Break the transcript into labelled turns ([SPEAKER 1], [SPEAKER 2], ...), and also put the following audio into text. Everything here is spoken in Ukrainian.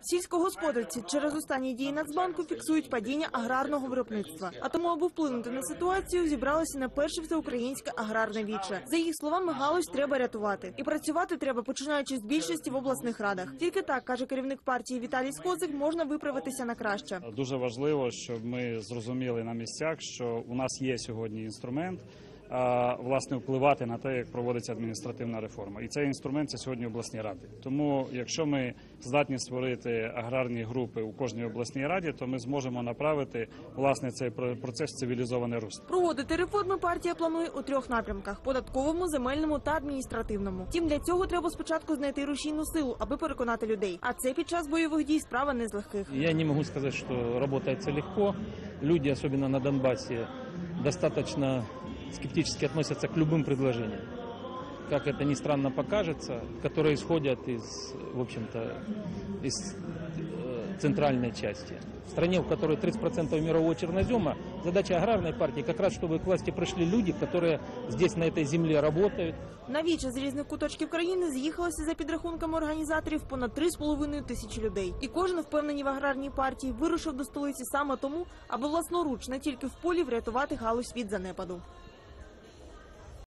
[SPEAKER 1] Сільськогосподарці через останні дії Нацбанку фіксують падіння аграрного виробництва. А тому, аби вплинути на ситуацію, зібралися на перше всеукраїнське аграрне віче. За їх словами, галузь треба рятувати. І працювати треба починаючи з більшості в обласних радах. Тільки так каже керівник партії Віталій Скозик, можна виправитися на краще.
[SPEAKER 2] Дуже важливо, щоб ми зрозуміли на місцях, що у нас є сьогодні інструмент. Власне, впливати на те, як проводиться адміністративна реформа, і цей інструмент це сьогодні обласні ради. Тому, якщо ми здатні створити аграрні групи у кожній обласній раді, то ми зможемо направити власне цей про- процес в цивілізоване русло.
[SPEAKER 1] Проводити реформи партія планує у трьох напрямках: податковому, земельному та адміністративному. Втім, для цього треба спочатку знайти рушійну силу, аби переконати людей. А це під час бойових дій справа не з легких.
[SPEAKER 3] Я не могу сказать, что работается легко. Люди, особенно на Донбассе, достаточно скептически относятся к любым предложениям. Как это ни странно покажется, которые исходят из, в общем-то, из э, центральной части. В стране, в которой 30% мирового чернозема, задача аграрной партии как раз, чтобы к власти пришли люди, которые здесь, на этой земле, работают,
[SPEAKER 1] На віче з різних куточків країни з'їхалося за підрахунками організаторів понад 3,5 тисячі людей. І кожен впевнені в аграрній партії вирушив до столиці саме тому, аби власноруч не тільки в полі врятувати галузь від занепаду.